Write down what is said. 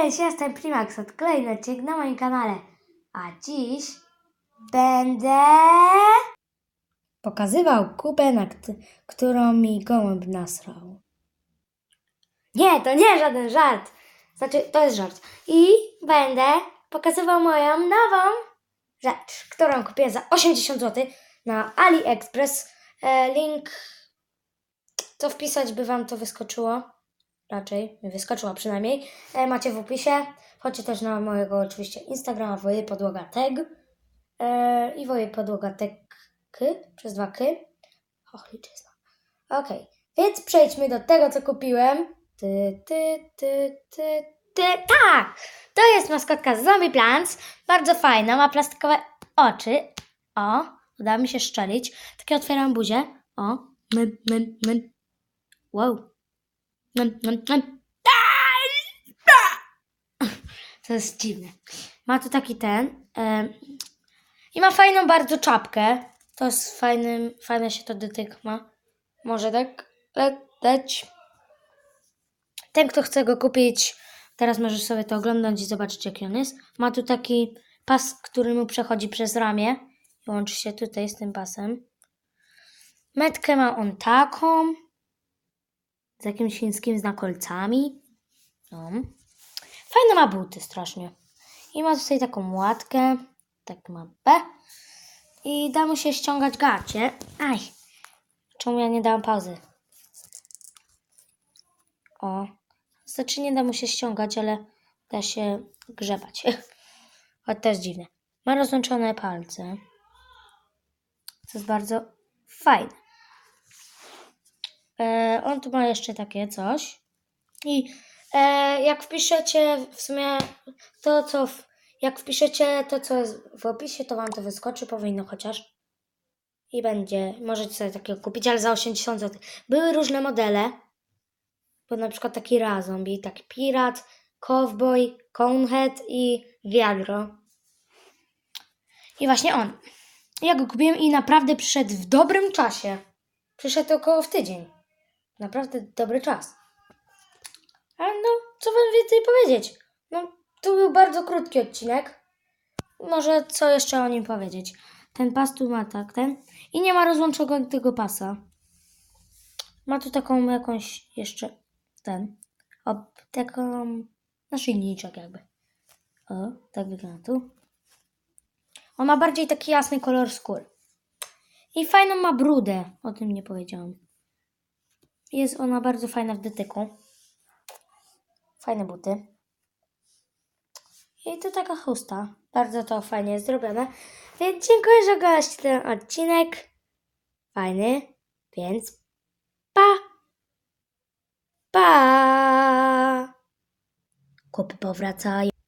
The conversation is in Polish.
Cześć, jestem Primax, od kolejny odcinek na moim kanale. A dziś będę pokazywał kupę, na kt- którą mi gołąb nasrał. Nie, to nie żaden żart. Znaczy, to jest żart. I będę pokazywał moją nową rzecz, którą kupię za 80 zł na AliExpress. E, link, co wpisać by Wam to wyskoczyło raczej mi wyskoczyła przynajmniej, e, macie w opisie. Chodźcie też na mojego oczywiście Instagrama Woje Podłoga Tag e, i Woje Podłoga Tag k, przez dwa k. Och, liczyzna. Okej, więc przejdźmy do tego, co kupiłem. Ty, ty, ty, ty, ty. Tak! To jest maskotka z Zombie Plants. Bardzo fajna, ma plastikowe oczy. O, udało mi się szczelić. Takie otwieram buzię. O. Wow. Nom, nom, nom. To jest dziwne. Ma tu taki ten. I ma fajną bardzo czapkę. To jest fajny, fajne się to dotyk ma. Może tak lecieć. Ten, kto chce go kupić, teraz możesz sobie to oglądać i zobaczyć, jaki on jest. Ma tu taki pas, który mu przechodzi przez ramię. Łączy się tutaj z tym pasem. Metkę ma on taką z jakimś chińskim znakolcami. No. Fajne ma buty strasznie. I ma tutaj taką łatkę. Tak ma B. I da mu się ściągać gacie. Aj. Czemu ja nie dałam pauzy? O. Znaczy nie da mu się ściągać, ale da się grzebać. Choć to jest dziwne. Ma rozłączone palce. Co jest bardzo fajne. E, on tu ma jeszcze takie coś. I e, jak wpiszecie w sumie to, co. W, jak wpiszecie to, co jest w opisie, to wam to wyskoczy, powinno chociaż. I będzie. Możecie sobie takiego kupić, ale za 80 zł. Były różne modele. Był na przykład taki Razombie, taki Pirat, Cowboy, Conehead i Wiadro. I właśnie on. Ja go kupiłem i naprawdę przyszedł w dobrym czasie. Przyszedł około w tydzień. Naprawdę dobry czas. Ale no, co wam więcej powiedzieć? No, to był bardzo krótki odcinek. Może co jeszcze o nim powiedzieć? Ten pas tu ma tak, ten. I nie ma rozłączonego tego pasa. Ma tu taką jakąś jeszcze ten. O, taką naszyjniczek jakby. O, tak wygląda tu. On ma bardziej taki jasny kolor skóry. I fajną ma brudę. O tym nie powiedziałam. Jest ona bardzo fajna w dotyku. Fajne buty. I to taka chusta. Bardzo to fajnie jest zrobione. Więc dziękuję, że oglądaliście ten odcinek. Fajny. Więc pa! Pa! Kupy powracają.